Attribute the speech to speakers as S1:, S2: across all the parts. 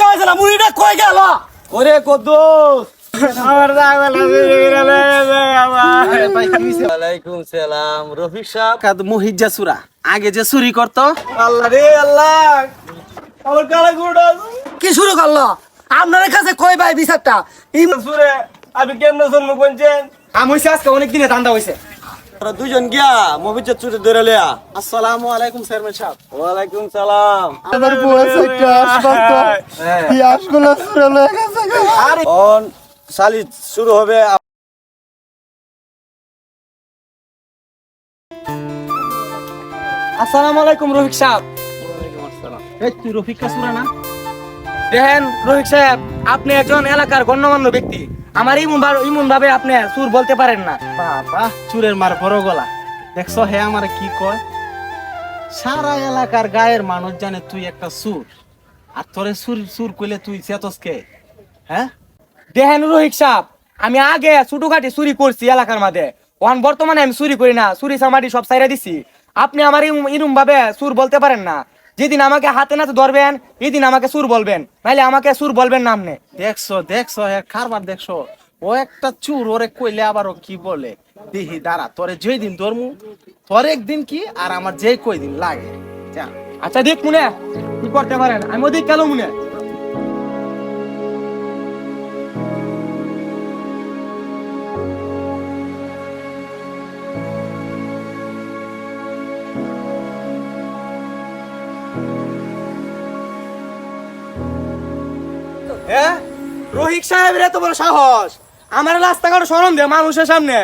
S1: খাওয়াইছে না মুড়িটা কই গেল?
S2: ওরে কদ্দুস।
S3: আগে যে চুরি করতো।
S1: আল্লাহ রে আল্লাহ। আমার কালা গুড়া কি শুরু করল? আপনার কাছে কই ভাই বিচারটা? সুরে আমি কেমনে জন্ম কোনছেন আমি হইছে আজকে অনেক দিনে ঠান্ডা হইছে।
S2: তোরা দুজন গিয়া চুরি ধরে লিয়া
S3: আসসালামু আলাইকুম চেয়ারম্যান সাহেব।
S2: ওয়ালাইকুম সালাম।
S4: আমার লয়ে গেছে গো।
S2: অন সালি শুরু হবে।
S1: আসসালামু আলাইকুম রফিক সাহেব।
S3: এই তুই রফিকা সুরা না।
S1: দেখেন রফিক সাহেব আপনি একজন এলাকার গণ্যমান্য ব্যক্তি। আমার ইমন ভাবে ইমন ভাবে আপনি সুর বলতে পারেন না।
S3: বাবা চুরের মার বড় গলা। দেখছ হে আমার কি কয়? সারা এলাকার গায়ের মানুষ জানে তুই একটা সুর। আর তোরে সুর সুর কইলে তুই চেতসকে হ্যাঁ?
S1: দেখেন রোহিত সাহেব আমি আগে ছোটখাটি চুরি করছি এলাকার মাঝে। ওখান বর্তমানে আমি চুরি করি না চুরি সামাটি সব সাইরা দিছি। আপনি আমার ইরম ভাবে সুর বলতে পারেন না। যেদিন আমাকে হাতে নাতে ধরবেন এদিন আমাকে সুর বলবেন। নাইলে আমাকে সুর বলবেন নামনে
S3: দেখছ দেখছ হ্যাঁ কারবার দেখছ। ও একটা চুর ওরে কইলে আবার ও কি বলে? দিহি দাঁড়া তোরে যেই দিন ধরমু তোর একদিন কি আর আমার যেই কই দিন লাগে। যা।
S1: আচ্ছা দেখ মুনে কি করতে পারেন? আমি ওদিক গেল মনে। রোহিত সাহেবের এত বড় সাহস? আমার রাস্তাঘাট সরম দে মানুষের সামনে।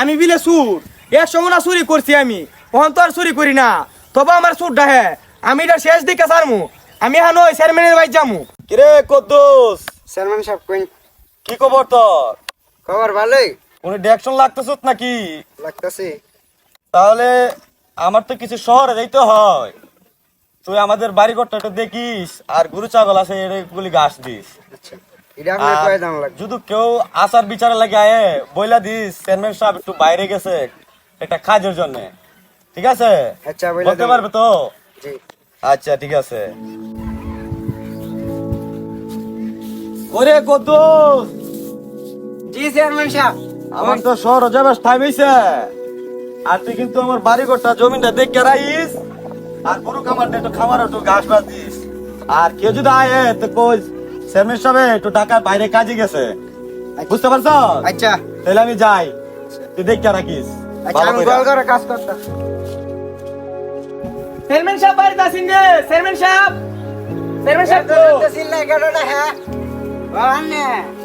S1: আমি বিলে সুর এক সময় না চুরি করছি আমি। কখন তো আর চুরি করি না। তবে আমার সুর ডাহে। আমি এটা শেষ দিকে সারমু আমি হানো চেয়ারম্যানের বাইর যামু।
S2: কিরে কদ্দুস?
S4: চেয়ারম্যান সাহেব কই?
S2: কি খবর তোর?
S4: খবর ভালোই।
S2: উনি ডেকশন লাগতেছত নাকি?
S4: লাগতাছে।
S2: তাহলে আমার তো কিছু শহরে যাইতে হয়। তুই আমাদের বাড়ি ঘরটা একটু দেখিস আর গরু ছাগল আছে এগুলি ঘাস দিস।
S4: আচ্ছা।
S2: যদি কেউ আচার বিচারে লাগে আয়ে বইলা দিস চেয়ারম্যান সাহেব একটু বাইরে গেছে একটা কাজের জন্য। ঠিক আছে?
S4: আচ্ছা
S2: বলতে পারবে তো? আচ্ছা ঠিক আছে। ওরে কদ্দুস!
S4: জি চেয়ারম্যান সাহেব।
S2: আমার তো যাবার টাইম হইছে। আর তুই কিন্তু আমার বাড়ি ঘরটা জমিটা দেখে রাখিস আর গরু খামার একটু খামার একটু ঘাস বাস দিস আর কেউ যদি আয় তো কই চেয়ারম্যান সাহেব একটু ঢাকার বাইরে কাজে গেছে। বুঝতে পারছ?
S4: আচ্ছা।
S2: তাহলে আমি যাই। তুই রাখিস।
S4: আচ্ছা আমি। গোল করে কাজ করতাম।
S1: চেয়ারম্যান সাহেব বাড়িতে আসেন রে চেয়ারম্যান সাহেব? চেয়ারম্যান সাহেব তো
S4: সিল্লাই গাড়োটা হ্যাঁ?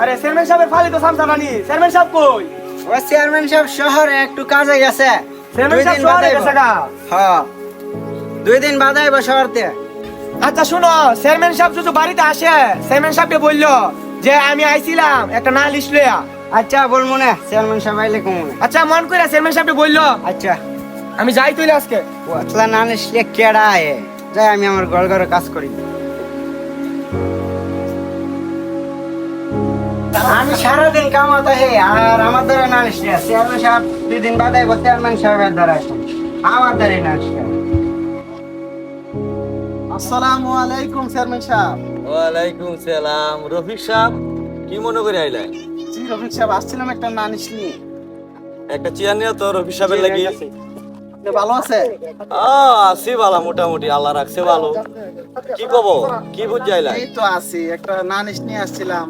S1: আরে চেয়ারম্যান সাহেবের ফালি তো সামসা রানি চেয়ারম্যান সাহেব কই?
S4: ও চেয়ারম্যান সাহেব শহরে একটু কাজে গেছে।
S1: চেয়ারম্যান
S4: দুই
S1: সাহেব
S4: দিন
S1: শহরে
S4: বাদে
S1: গেছে গা।
S4: হ্যাঁ দুই দিন বাদে আইব শহরতে।
S1: আচ্ছা শোনো চেয়ারম্যান সাহেব যদি বাড়িতে আসে। চেয়ারম্যান সাহেবকে বলল যে আমি আইছিলাম একটা নালিশ লইয়া।
S4: আচ্ছা বলব না চেয়ারম্যান সাহেব আইলে কমনে
S1: আচ্ছা মন করে চেয়ারম্যান সাহেবকে বলল
S4: আচ্ছা।
S1: আমি যাই তুইলে আজকে।
S4: পতলা না নিসলে কেডা আয়ে? যাই আমি আমার গোল করে কাজ করি। আমি সারাদিন কামাতে হে আর আমার দ্বারা না নিসলে চেয়ারম্যান সাহেব দুই দিন বাদে আইব চেয়ারম্যান সাহেবের দ্বারা আসুন আমার দ্বারা না নিসলে
S3: আসসালামু আলাইকুম চেয়ারম্যান সাহেব।
S2: ওয়ালাইকুম সালাম। রফিক সাহেব কি মনে করে আইলাই
S3: জি রফিক সাহেব আসছিলাম একটা নানিশ নিয়ে।
S2: একটা চেয়ার নিয়ে তো রফিক সাহেবের লাগি।
S3: ভালো আছে
S2: আহ, আছি ভালো মোটামুটি আল্লাহ রাখছে ভালো। কি কব কি বুঝ আইলাই
S3: এই তো আছি একটা নানিশ নিয়ে আসছিলাম।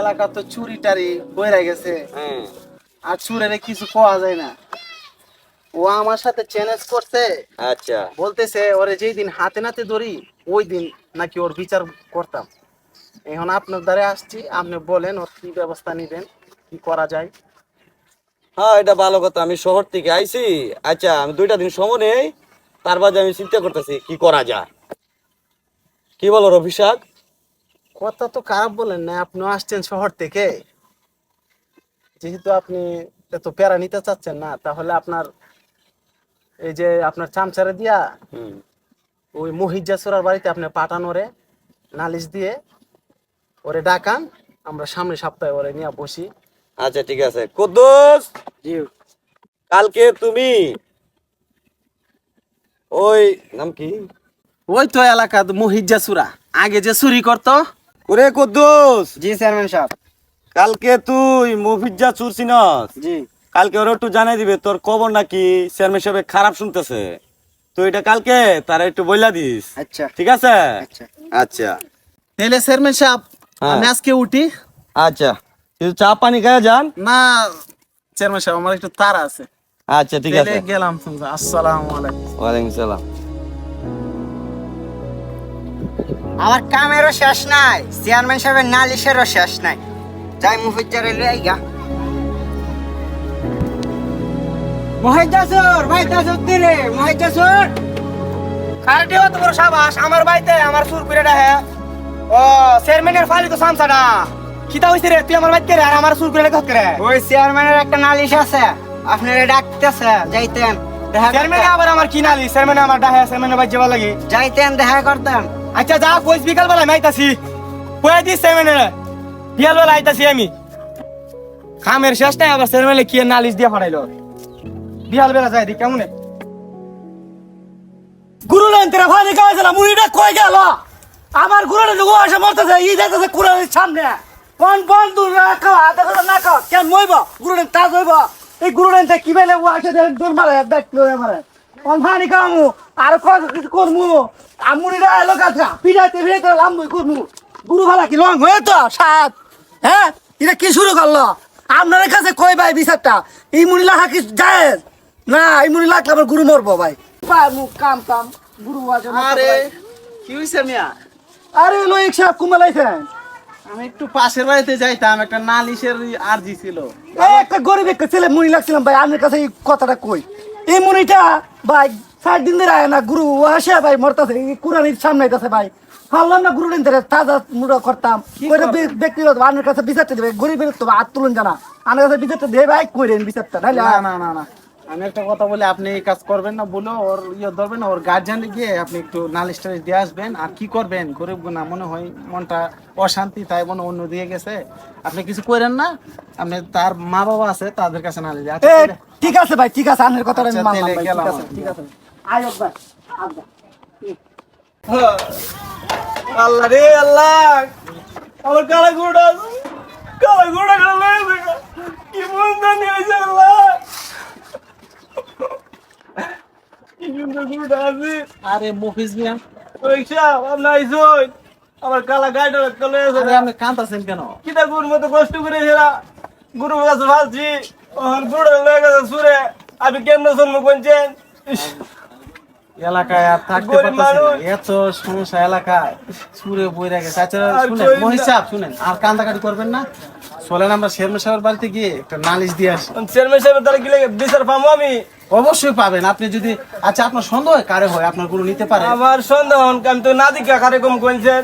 S3: এলাকা তো চুরি টারি বইরা গেছে।
S2: হ্যাঁ।
S3: আর চুরের কিছু পাওয়া যায় না। ও আমার সাথে চ্যালেঞ্জ করছে।
S2: আচ্ছা।
S3: বলতেছে ওরে যেই দিন হাতে নাতে ধরি ওই দিন নাকি ওর বিচার করতাম। এখন আপনার দ্বারে আসছি আপনি বলেন ওর কি ব্যবস্থা নিবেন কি করা যায়?
S2: হ্যাঁ এটা ভালো কথা আমি শহর থেকে আইছি। আচ্ছা আমি দুইটা দিন সময় নেই তার বাদে আমি চিন্তা করতেছি কি করা যায়? কি বলো সাহেব
S3: কথা তো খারাপ বলেন না আপনি আসছেন শহর থেকে। যেহেতু আপনি এত প্যারা নিতে চাচ্ছেন না তাহলে আপনার এই যে আপনার চামচারে দিয়া ওই মহিজাসুরার বাড়িতে আপনি পাঠানোরে নালিশ দিয়ে ওরে ডাকান আমরা সামনে সপ্তাহে ওরে নিয়ে বসি।
S2: আচ্ছা ঠিক আছে। কুদ্দুস!
S4: জি।
S2: কালকে তুমি ওই নাম কি?
S3: ওই তো এলাকা মহিজাসুরা আগে যে চুরি করতো।
S2: ওরে কুদ্দুস!
S4: জি চেয়ারম্যান সাহেব।
S2: কালকে তুই মুভিজা চুরছিনস।
S4: জি।
S2: কালকে ওরা একটু জানাই দিবে তোর খবর নাকি চেয়ারম্যান সাহেব খারাপ শুনতেছে। তুই এটা কালকে তারা একটু বইলা দিস।
S4: আচ্ছা।
S2: ঠিক আছে?
S4: আচ্ছা।
S2: আচ্ছা।
S3: তাহলে চেয়ারম্যান সাহেব
S2: হ্যাঁ।
S3: আমি আজকে উঠি।
S2: আচ্ছা। তুই চা পানি খাওয়া যান?
S3: না চেয়ারম্যান সাহেব আমার একটু তারা আছে।
S2: আচ্ছা ঠিক আছে।
S3: গেলাম আসসালামু আলাইকুম।
S2: ওয়ালাইকুম সালাম।
S4: আমার কামেরও শেষ নাই চেয়ারম্যান সাহেবের নালিশেরও শেষ নাই। যাই মুফিজ্জারে লই আইগা। মহিদাসুর মহিদাসুর দিরে মহিদাসুর
S1: কারটি হতো বড় সাবাস আমার বাড়িতে আমার সুর করে ডাহে ও চেয়ারম্যানের ফালি তো সামসাটা। কিতা হইছে রে তুই আমার বাড়িতে রে আর আমার সুর করে ডাকে করে
S4: ওই চেয়ারম্যানের একটা নালিশ আছে আপনারা ডাকতেছে যাইতেন
S1: চেয়ারম্যান আবার আমার কি নালি চেয়ারম্যান আমার ডাহে চেয়ারম্যানের বাড়ি যাবার লাগি
S4: যাইতেন দেখা করতেন।
S1: আচ্ছা যা কইস বিকাল বেলা আমি আইতাছি। কয়ে দিস চেয়ারম্যানের বিকাল বেলা আইতাছি আমি। খামের শেষ নাই আবার চেয়ারম্যানে কি নালিশ দিয়ে ফাড়াইলো? বিকাল বেলা যাই দি, কেমন?
S5: গুরু লাইন তেরা ভানি কাজ মুড়িটা কই গেল? আমার গুরু লাইন গো আসে মরতেছে, ই যাইতেছে কুড়ানির সামনে। কোন বন্ধু না খাওয়া দেখো না খাওয়া কেন মইব? গুরু লাইন তাজ হইব এই গুরু লাইন কি বেলে ও আসে দেখ দূর মারে দেখ লই মারে কোন ভানি কামু আর কত কিছু করমু? আমুড়িটা এলো কাছা পিড়াইতে পিড়াইতে লাম্বই করমু। গুরু ভালা কি লং হয়ে তো, সাত? হ্যাঁ? এটা কি শুরু করল? আপনার কাছে কই ভাই বিচারটা? এই মুড়ি লাখা কি যায় না এই মুড়ি লাগলে আমার গুরু মরবো ভাই। মুখ কাম কাম গুরু আছে
S3: আরে কি হইছে মিয়া?
S5: আরে লোক সাহেব কুমালাইছেন।
S3: আমি একটু পাশের বাড়িতে যাইতাম একটা নালিশের আরজি ছিল।
S5: এই একটা গরিব একটা ছেলে মুড়ি লাগছিলাম ভাই আপনার কাছে এই কথাটা কই? এই ভাই ষাট দিন ধরে আয় না গুরু আসে ভাই মরতাছে কুরানির সামনে আইতাছে ভাই। ভাবলাম না গুরু দিন ধরে তাজা মুড়া করতাম। ওইটা বে- ব্যক্তিগত আপনার কাছে বিচারটা দেবে গরিবের তো হাত তুলুন জানা আমার কাছে বিচারটা দেবে ভাই কইরেন বিচারটা
S3: না না না না। আমি একটা কথা বলি আপনি এই কাজ করবেন না বলে ওর ইয়ে ধরবেন ওর গার্জিয়ান গিয়ে আপনি একটু নালিশ টালিশ দিয়ে আসবেন। আর কি করবেন? গরিব না মনে হয় মনটা অশান্তি তাই মনে অন্য দিয়ে গেছে। আপনি কিছু করেন না আপনি তার মা বাবা আছে তাদের কাছে নালিশ
S5: ঠিক আছে ভাই ঠিক আছে আপনার কথাটা আমি
S3: আচ্ছা,
S5: মানলাম ভাই, ঠিক আছে। ঠিক আছে ভাই। আচ্ছা
S1: আল্লাহ রে আল্লাহ। আমার কালা গুড়া কালা গুড়া কালা কি মন জানি আল্লাহ কি সুন্দর গুড়া আছে
S3: আরে মফিজ মিয়া।
S1: ওই সাহেব আইসই। আমার কালা গাড়িটা চলে
S3: আরে আপনি কাঁদতেছেন কেন?
S1: কিতা গুড় মতো কষ্ট করে সেরা গুরু গাছ ফালছি ওর গুড় লয়ে গেছে সুরে। আমি কেমনে শুনব কোনছেন
S3: এলাকায় আর থাকতে পারতেছি এত সমস্যা এলাকায়। সুরে তাছাড়া শুনেন আর কান্দাকাটি করবেন না। চলেন আমরা শেরমা সাহেবের বাড়িতে গিয়ে একটা নালিশ দিয়ে আসি।
S1: চেয়ারম্যান সাহেবের দ্বারা গেলে বিচার পাবো আমি?
S3: অবশ্যই পাবেন। আপনি যদি আচ্ছা আপনার সন্দেহ কারে হয়? আপনারগুলো নিতে পারে?
S1: আমার সন্দেহ আমি তো না দিকা কারেকম কোনছেন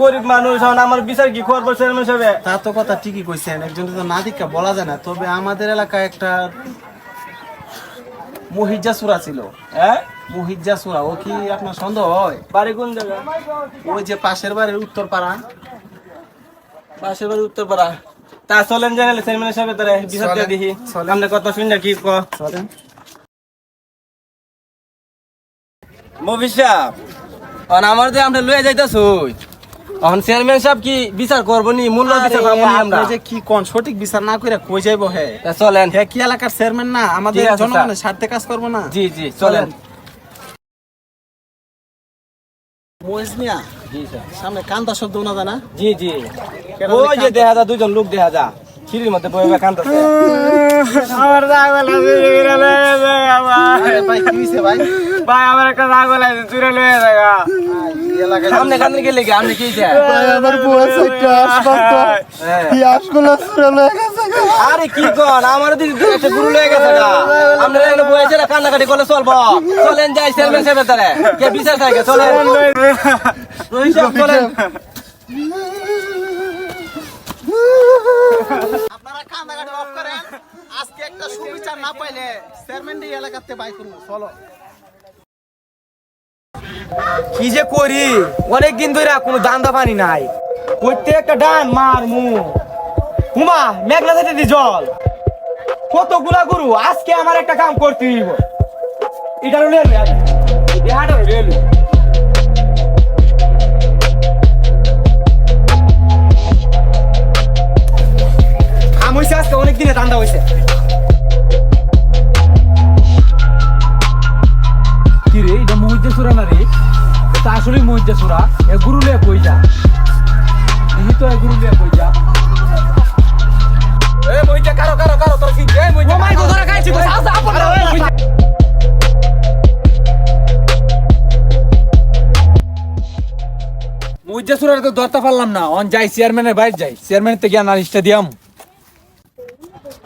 S1: গরিব মানুষ এখন আমার বিচার কি করব চেয়ারম্যান সাহেব?
S3: তা তো কথা ঠিকই কইছেন। একজন তো না দীক্ষা বলা যায় না। তবে আমাদের এলাকায় একটা মহিজা সুরা ছিল।
S1: হ্যাঁ?
S3: মহিজা সুরা ও কি আপনার সন্দেহ হয়?
S1: বাড়ি কোন জায়গা
S3: ওই যে পাশের বাড়ির উত্তর পাড়া
S1: পাশের বাড়ি উত্তরপাড়া। তা চলেন জানালে চেয়ারম্যান সাহেবের দ্বারা বিচার দিয়ে দেখি। আমরা কত শুন কি ক?
S3: চলেন।
S1: মফিস সাহেব। অন আমার যে আমরা লয়ে যাইতাছো অন চেয়ারম্যান সাহেব কি বিচার করব নি? মূল্য বিচার পাবো নি আমরা?
S3: যে কি কোন সঠিক বিচার না করে কই যাইবো হে?
S1: চলেন।
S3: হে কি এলাকার চেয়ারম্যান না? আমাদের জনগণের স্বার্থে কাজ করব না?
S1: জি জি চলেন।
S3: মহিজ
S1: জি স্যার।
S3: সামনে কান্দা শব্দ না? জানা
S1: জি। জি ওই যে দেখা যা দুজন লোক দেখা যা খিরির মধ্যে বয়ে কান্দছে আমার রাগ লাগছে
S3: ভাই কি হইছে ভাই?
S1: ভাই আমার একটা রাগ লাগছে চুরে লয়ে দেখা
S3: এই
S1: সামনে কান্দে গেলে কি আপনি কি
S5: আমার
S1: হ্যাঁ।
S5: এই আসগুলো সুরে লয়ে গেছে
S1: আরে কি কন? আমার দিদি দু একটা গুরু লয়ে গেছে গা। আমরা এখানে বসে না কান্নাকাটি করলে চলবো। চলেন যাই চেয়ারম্যান সাহেবের দ্বারে কে বিচার থাকে চলেন। রোহিত সাহেব চলেন।
S3: আপনারা অফ করেন। আজকে একটা সুবিচার না পাইলে চেয়ারম্যান এলাকাতে বাই করব চলো।
S1: কি যে করি? অনেক দিন ধরে কোনো দান্দা পানি নাই। করতে একটা ডান মার মু। হুমা মেঘলা থেকে দি জল। কতগুলা গুরু আজকে আমার একটা কাম করতে হইব। এটা রেলু এটা রেলু
S6: মুইজা সুরার তো ধরতে পারলাম না। অন যাই চেয়ারম্যানের বাইরে যাই। চেয়ারম্যানের থেকে নালিশটা দিয়াম।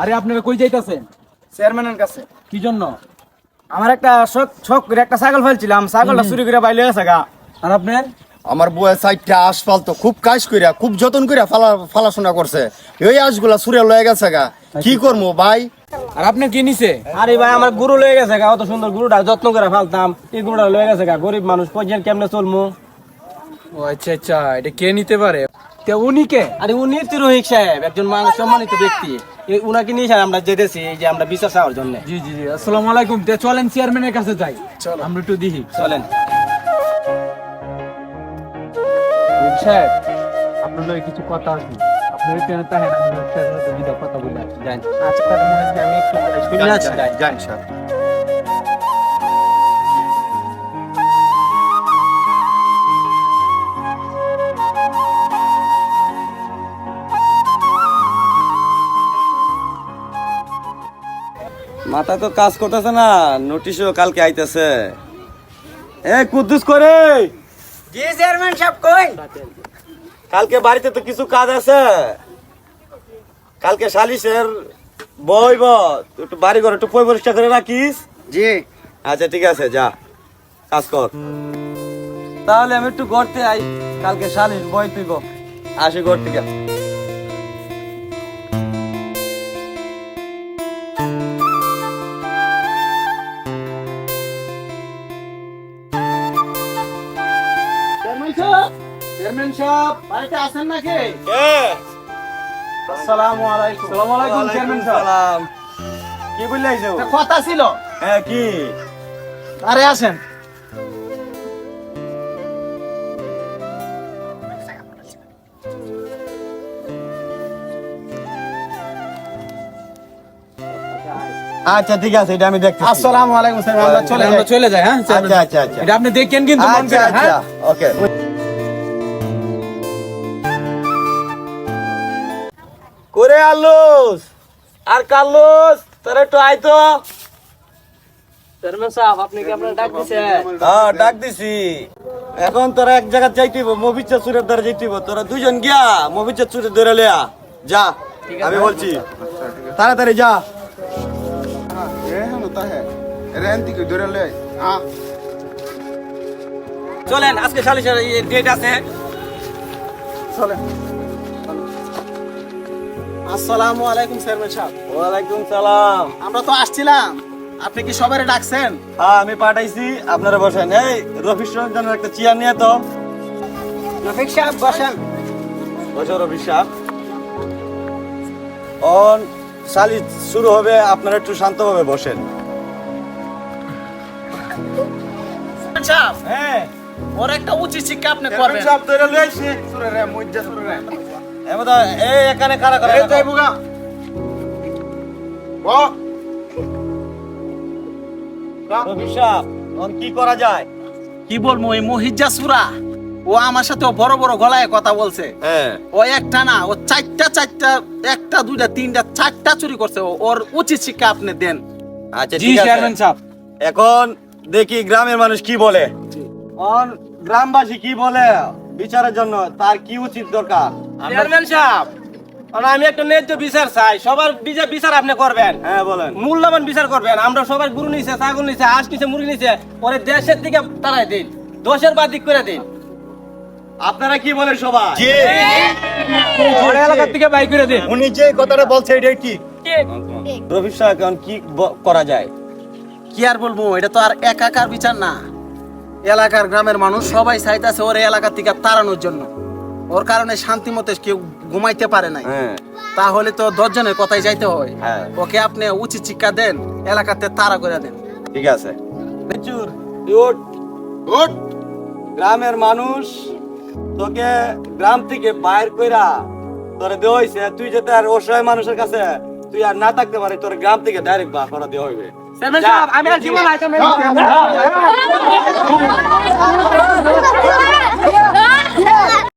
S6: আরে আপনারা কই যাইতাছেন?
S3: চেয়ারম্যানের কাছে।
S6: কি জন্য?
S3: আমার একটা শখ শখ করে একটা ছাগল ফেলছিলাম। ছাগলটা চুরি করে বাইলে গেছে গা।
S6: আর আপনার?
S2: আমার বউয়ের সাইডটা আশফাল তো খুব কাজ কইরা খুব যত্ন কইরা ফালা ফালাশোনা করছে। এই আশগুলা সুরে লয়ে গেছে গা। কি করব ভাই?
S6: আর আপনি কি নিছে?
S3: আরে ভাই আমার গুরু লয়ে গেছে গা। অত সুন্দর গুরুটা যত্ন করে ফেলতাম। এই গুরুটা লয়ে গেছে গা। গরিব মানুষ পর্যন্ত কেমনে চলমু?
S6: ও আচ্ছা আচ্ছা এটা কে নিতে পারে? তে উনি কে?
S3: আরে উনি তিরোহিক সাহেব একজন মানুষ সম্মানিত ব্যক্তি। এই উনাকে নিয়ে আমরা যেতেছি যে আমরা বিচার চাওয়ার জন্য।
S6: জি জি জি আসসালামু আলাইকুম। তে চলেন চেয়ারম্যানের কাছে যাই। চলো আমরা একটু দেখি।
S3: চলেন।
S6: সাহেব আপনার লগে কিছু কথা আছে। আপনার কথা বলে আসি?
S3: আচ্ছা মনে আমি একটু
S2: স্যার। মাথা তো কাজ করতেছে না নোটিশও কালকে আইতেছে। এ কুদ্দুস করে
S4: জি চেয়ারম্যান সাহেব কই?
S2: কালকে বাড়িতে তো কিছু কাজ আছে। কালকে সালিশের বইব একটু বাড়ি ঘর একটু পয় পরিষ্কার করে রাখিস।
S4: জি।
S2: আচ্ছা ঠিক আছে যা কাজ কর। তাহলে আমি একটু গড়তে আই কালকে সালিশ বই তুইব। আসি ঘর থেকে।
S3: সাহেব বাড়িতে আছেন নাকি? আসসালামু আলাইকুম।
S6: আসসালামু আলাইকুম চেয়ারম্যান সাহেব।
S2: কি বললে আইছো
S3: কথা ছিল।
S2: হ্যাঁ কি?
S3: আরে আসেন।
S2: আচ্ছা ঠিক আছে এটা আমি দেখতেছি।
S3: আসসালামু আলাইকুম স্যার। আমরা চলে
S6: আমরা
S3: যাই।
S6: চলে যাই হ্যাঁ
S2: আচ্ছা আচ্ছা আচ্ছা।
S6: এটা আপনি দেখেন কিন্তু মন
S2: আচ্ছা আচ্ছা।
S6: হ্যাঁ
S2: ওকে। আলুস। আর কালুস তোরা একটু
S3: ডাক দিছেন?
S2: হ্যাঁ ডাক দিছি। এখন তোরা এক জায়গা যাইতেইব মবিচা চুরের দ্বারা যাইতেইব তোরা দুজন গিয়া মবিচা চুরের ধরে লিয়া যা আমি বলছি। তাড়াতাড়ি যা। চলেন আজকে সালিশের ডেট আছে।
S3: আসসালামু আলাইকুম চেয়ারম্যান সাহেব।
S2: ওয়ালাইকুম সালাম।
S3: আমরা তো আসছিলাম। আপনি কি সবাই ডাকছেন?
S2: হ্যাঁ আমি পাঠাইছি। আপনারা বসেন। এই রঞ্জনের একটা চেয়ার নিয়ে তো।
S4: রফিক সাহেব বসেন।
S2: বসো রফিস সাহেব। অন সালিশ শুরু হবে আপনারা একটু শান্তভাবে বসেন। হ্যাঁ।
S3: ওর একটা উচিত শিক্ষা আপনি করবেন।
S2: সাহেব ধরে লইছি। এমদা এই এখানে কারা কারা তাই বুগা রফিস কি। করা যায়?
S3: কি বলব ওই মহিজা ও আমার সাথে বড় বড় গলায় কথা বলছে।
S2: হ্যাঁ।
S3: ও একটা না ও চারটা চারটা একটা দুইটা তিনটা চারটা চুরি করছে। ওর উচিত শিক্ষা আপনি দেন।
S2: আচ্ছা
S6: জি চেয়ারম্যান সাহেব।
S2: এখন দেখি গ্রামের মানুষ কি বলে। অন গ্রামবাসী কি বলে? বিচারের জন্য তার কি উচিত দরকার?
S3: চেয়ারম্যান সাহেব আমি একটা ন্যায্য বিচার চাই সবার বিচার বিচার আপনি করবেন।
S2: হ্যাঁ বলেন।
S3: মূল্যবান বিচার করবেন। আমরা সবাই গরু নিছে ছাগল নিছে হাঁস নিছে মুরগি নিছে পরে দেশের দিকে তারাই দিন দোষের বাদ দিক করে দিন।
S2: আপনারা কি বলেন সবাই?
S6: এলাকার থেকে বাই করে দে
S2: উনি যে কথাটা বলছে এটাই কি? রবি সাহেব এখন কি করা যায়?
S3: কি আর বলব এটা তো আর একাকার বিচার না। এলাকার গ্রামের মানুষ সবাই চাইতেছে ওর এলাকা থেকে তাড়ানোর জন্য। ওর কারণে শান্তি মতে কেউ ঘুমাইতে পারে নাই।
S2: হ্যাঁ।
S3: তাহলে তো দশজনের কথাই যাইতে হয়।
S2: হ্যাঁ।
S3: ওকে আপনি উচিত শিক্ষা দেন এলাকাতে তাড়া করে দেন।
S2: ঠিক আছে। গ্রামের মানুষ তোকে গ্রাম থেকে বাইর কইরা তোরে দেওয়া হইছে। তুই যেতে আর অসহায় মানুষের কাছে তুই আর না থাকতে পারে তোর গ্রাম থেকে ডাইরেক্ট বা করা দেওয়া হইবে।
S1: 咱们上啊旁边的听过来听没听过来啊